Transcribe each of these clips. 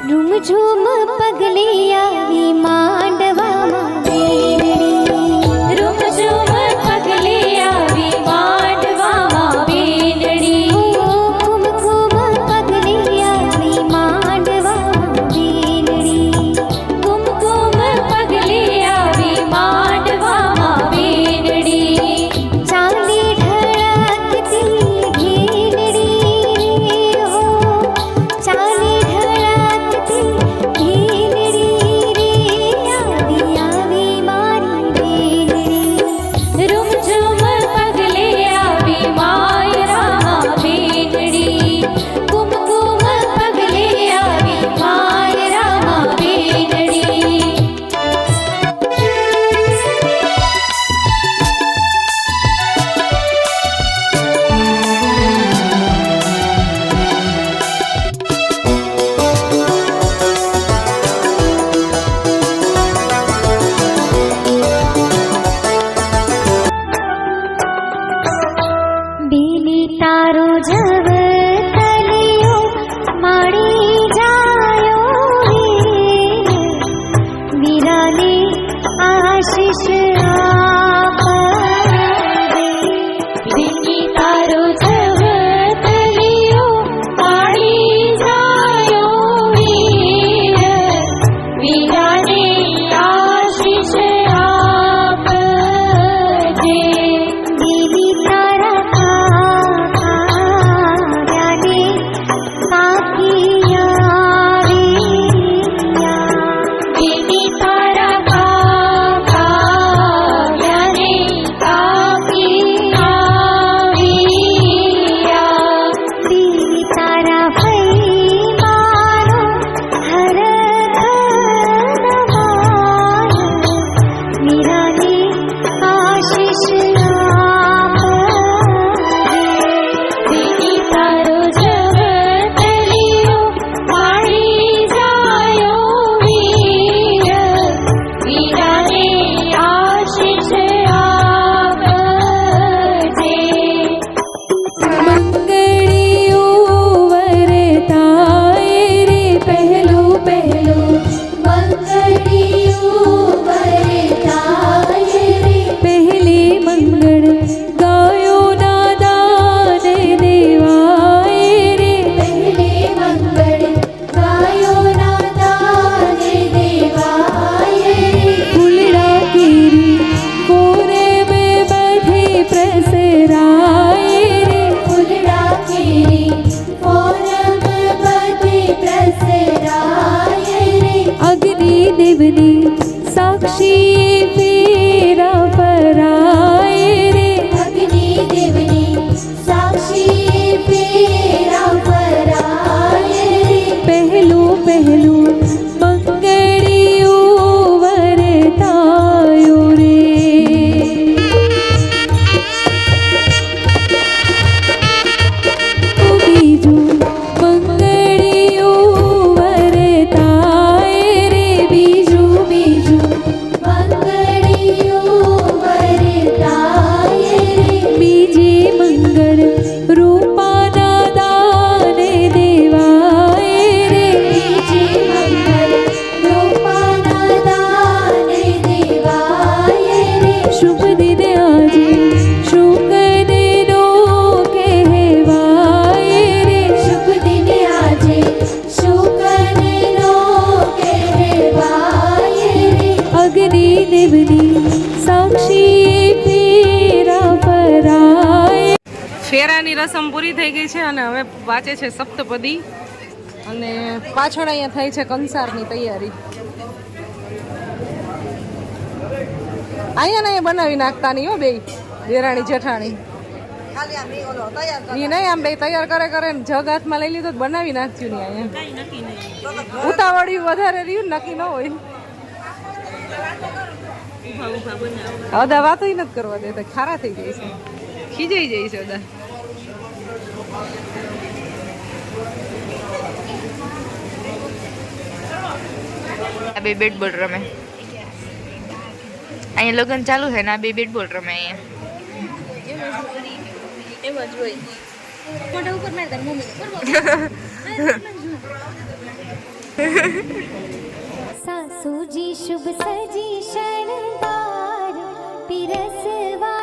રૂમઝૂમ પગલી આવી માંડવામાં છે અને હવે વાંચે છે સપ્તપદી. અને પાછળ અહીંયા થાય છે કંસારની તૈયારી. અહીંયા ને બનાવી નાખતા નહીં હો બે દેરાણી જેઠાણી. નહીં આમ બે તૈયાર કરે કરે જગ હાથમાં લઈ લીધો બનાવી નાખ્યું નહીં અહીંયા. ઉતાવળી વધારે રહ્યું નક્કી ન હોય. અદા વાતો નથી કરવા દેતા ખારા થઈ જાય છે. ખીજાઈ જાય છે અદા. આ બે બેટ બોલ રમે અહીંયા લગ્ન ચાલુ છે ને આ બે બેટ બોલ રમે અહીંયા સાસુજી શુભ સજી શણગાર પીરસવા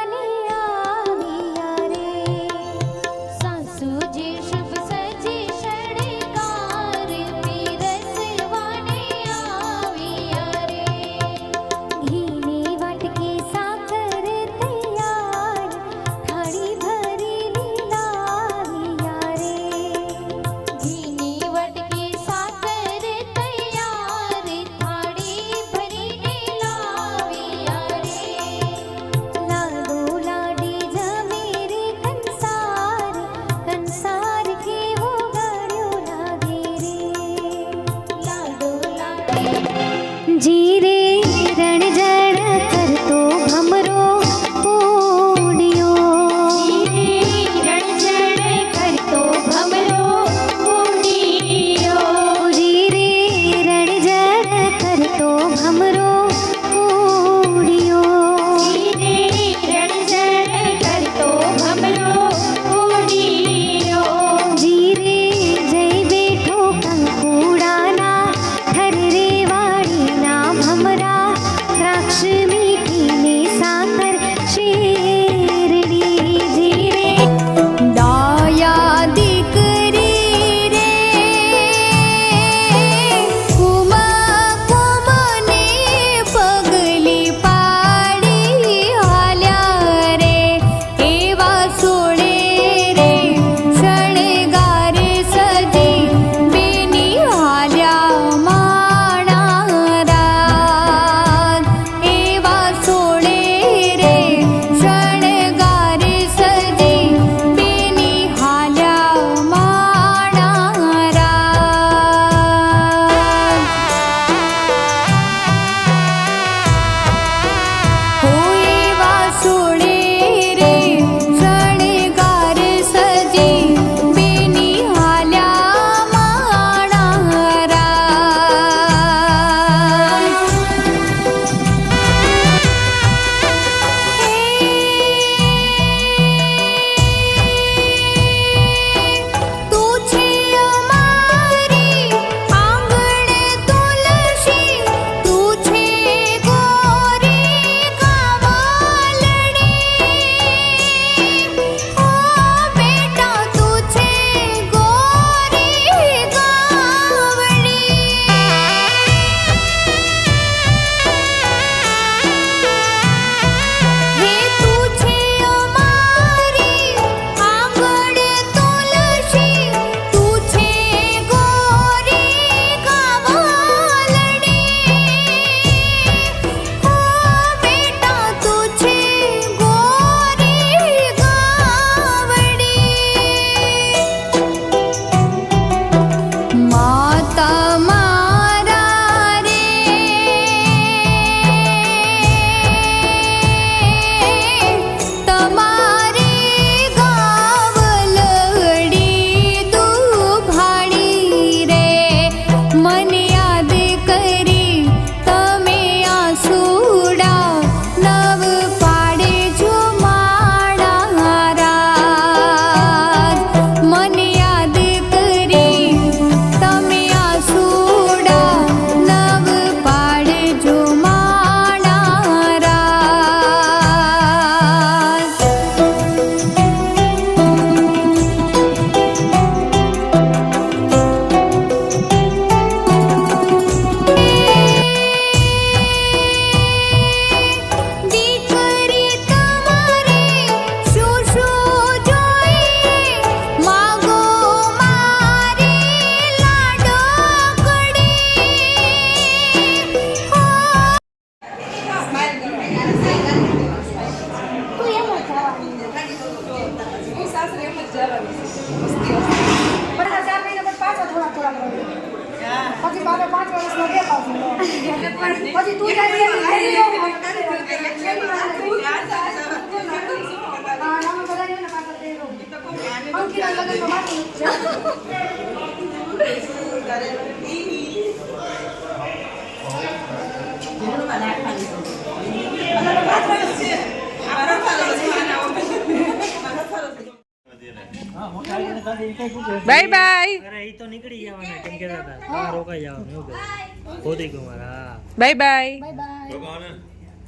બાય બાય. અરે તો નીકળી જવાના કેમ કે હતા આ રોકાઈ જવાનું એવું કહ્યું ગોદી કુમાર હા. Bye bye.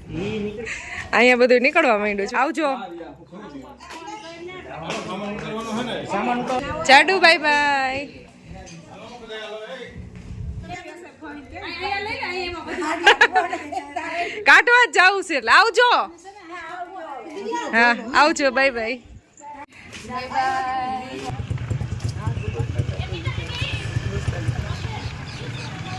ઈ નીકળી અહીંયા બધું નીકળવા માંડ્યું છે. આવજો. ચાડુ બાય બાય. કાઢવા જ જવું છે એટલે આવજો. હા આવજો બાય બાય. Bye by.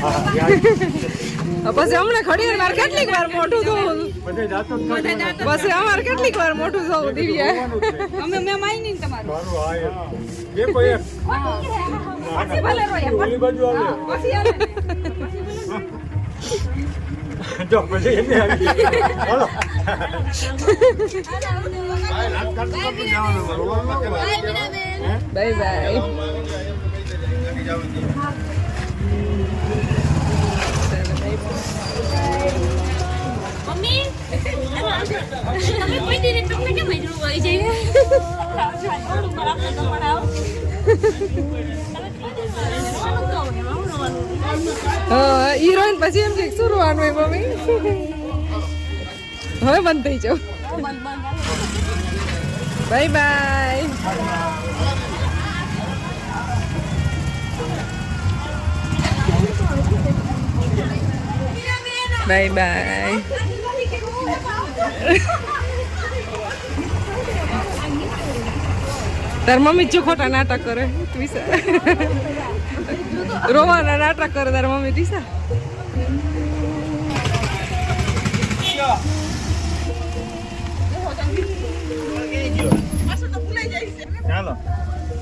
પછી હમણાં ઘડી વાર કેટલીક વાર મોટું જોવું પછી અમારે કેટલીક વાર મોટું થવું દિવ્યા. અમે મેં માઈ તમારું. બાય બાય હિરોઈન પછી એમ કે શું રોવાનું હોય મમ્મી? હવે બંધ થઈ જાવ બાય બાય બાય બાય તાર મમ્મી જો ખોટા નાટક કરે ત્રિષા રોવાના નાટક કરે તાર મમ્મી ચાલો.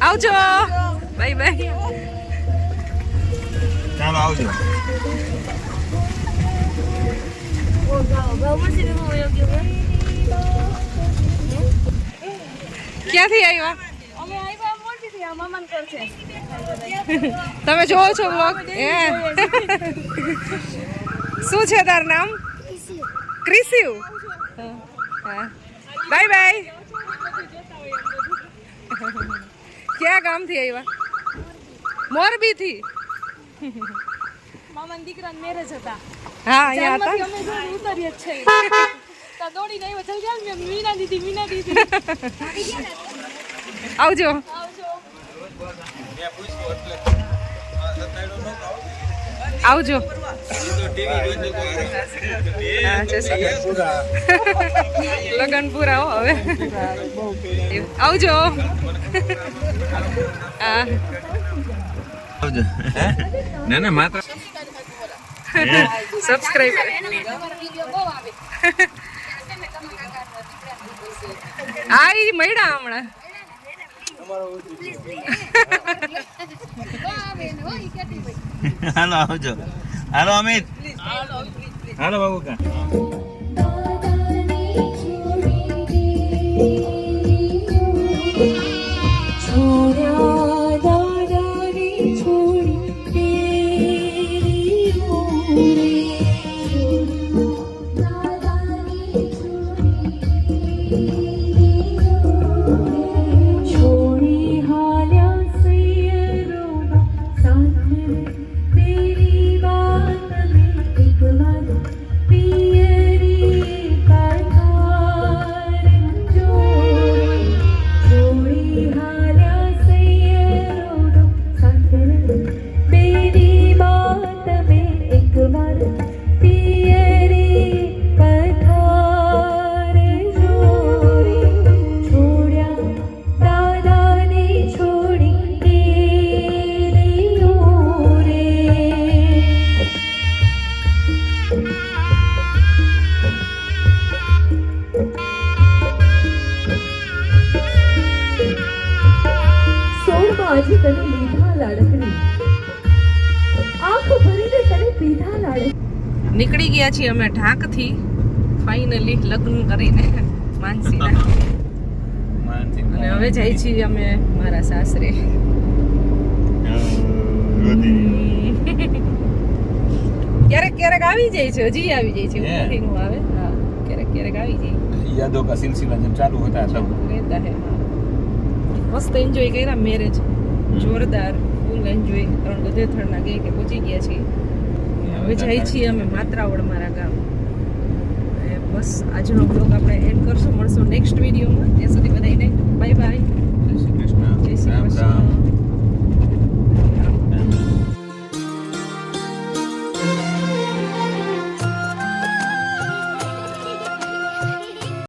આવજો. બાય બાય ચાલો આવજો. ક્યાંથી આવ્યા તમે જોવો છો બ્લોગ હે શું છે તાર નામ? ક્રિસિવ બાય બાય. ક્યાં ગામથી આવ્યા મોરબીથી? મામાના દીકરાના મેરેજ હતા. હા અહીંયા હતા અમે જો ઉતરીએ છે. તો દોડીને આવ્યો જલ્દી આવ મેં મીના દીદી મીના દીદી આવજો. આવજો. કૃષ્ણ. લગન પૂરા હો હવે. આવજો. હા? ના ના માત્ર સબસ્ક્રાઇબ હા ઈ મળ્યા હમણાં. હાલો આવજો. હાલો અમિત. હાલો બાબુ કા લીધા આંખ ભરીને તને પીધા લાડક. નીકળી ગયા છીએ અમે ઢાકથી. ફાઇનલી લગ્ન કરીને માનસીના. અને હવે જાય છીએ અમે મારા સાસરે. ક્યારેક ક્યારેક આવી જાય છે હજી આવી જાય છે નથી આવે. હા ક્યારેક ક્યારેક આવી જાય. યાદો કા સિલસિલા જેમ ચાલુ હતા સબ રહેતા હે મસ્ત એન્જોય કર્યા મેરેજ જોરદાર. ફૂલ જોઈ ત્રણ ગધેથડના ગઈ કે પહોંચી ગયા છીએ. હવે જાય છીએ અમે માત્રાવડ મારા ગામ. બસ આજનો બ્લોગ આપણે એન્ડ કરશું. મળશું નેક્સ્ટ વિડીયોમાં ત્યાં સુધી બધાને બાય બાય જય શ્રી કૃષ્ણ. જય શ્રી કૃષ્ણ.